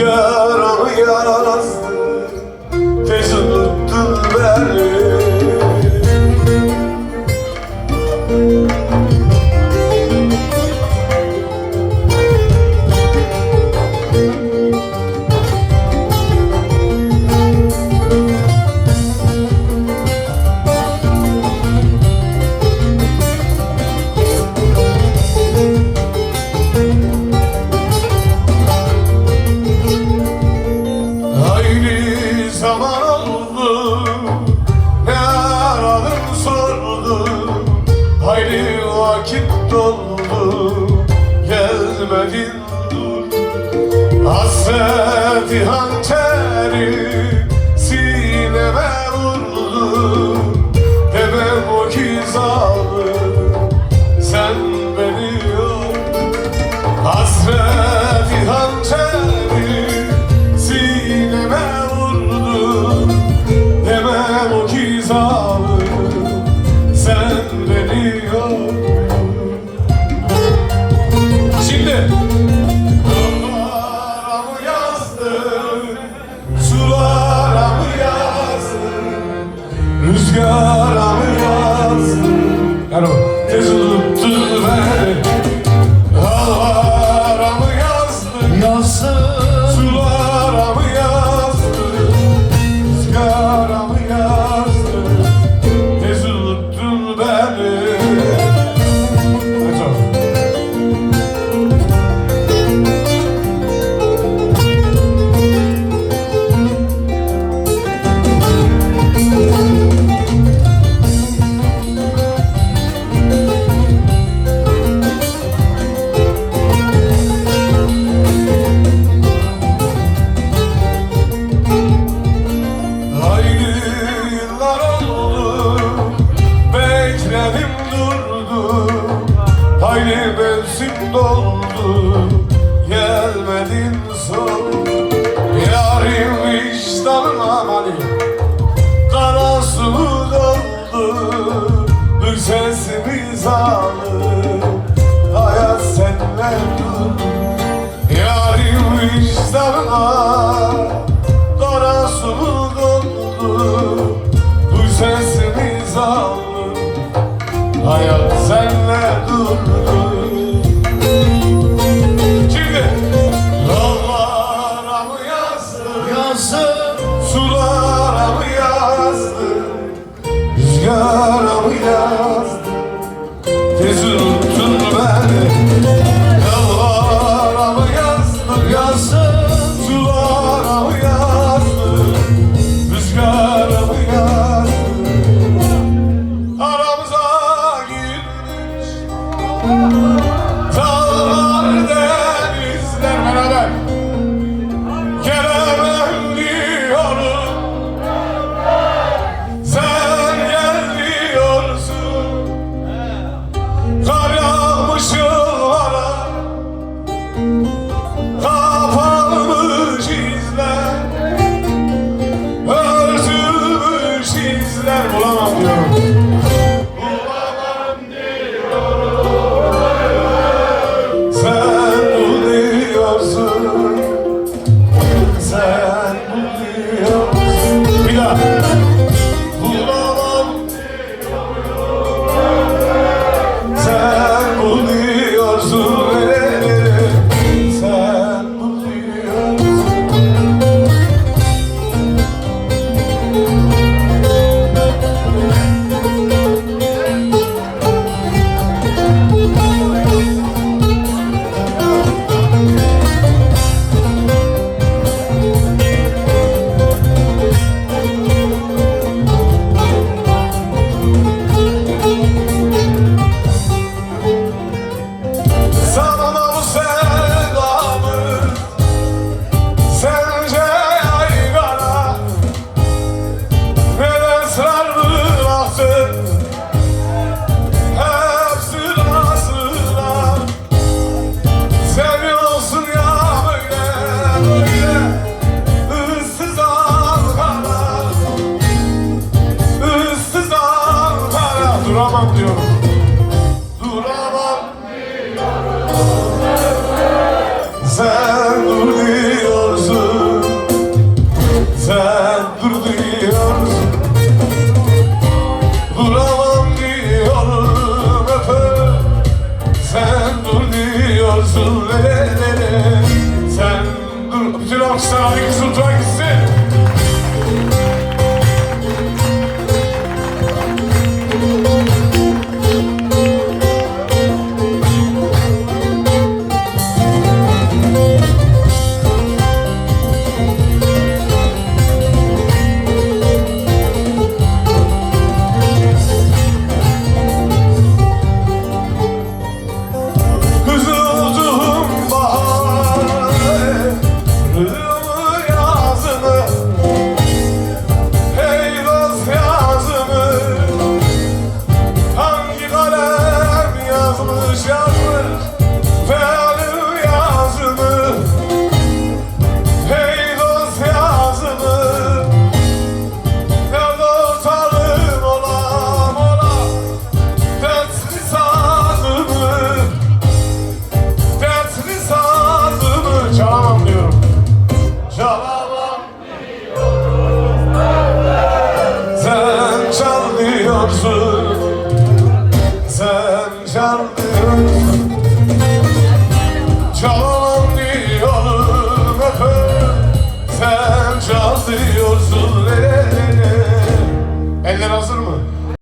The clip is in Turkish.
yaralı yaralas Tez unuttun beni. kaldı Hayli vakit doldu Gelmedin dur. Hasreti hangi Hasretim doldu Gelmedin son. Yarim vicdanım amali Kara sulu doldu. Dük sesimi zalim Hayat senle dur. Yarim vicdanım amali olsun lele Sen dur bütün alkışlar hadi kızım tuğa gitsin canlıyız Çalalım Sen çal diyorsun Eller hazır mı?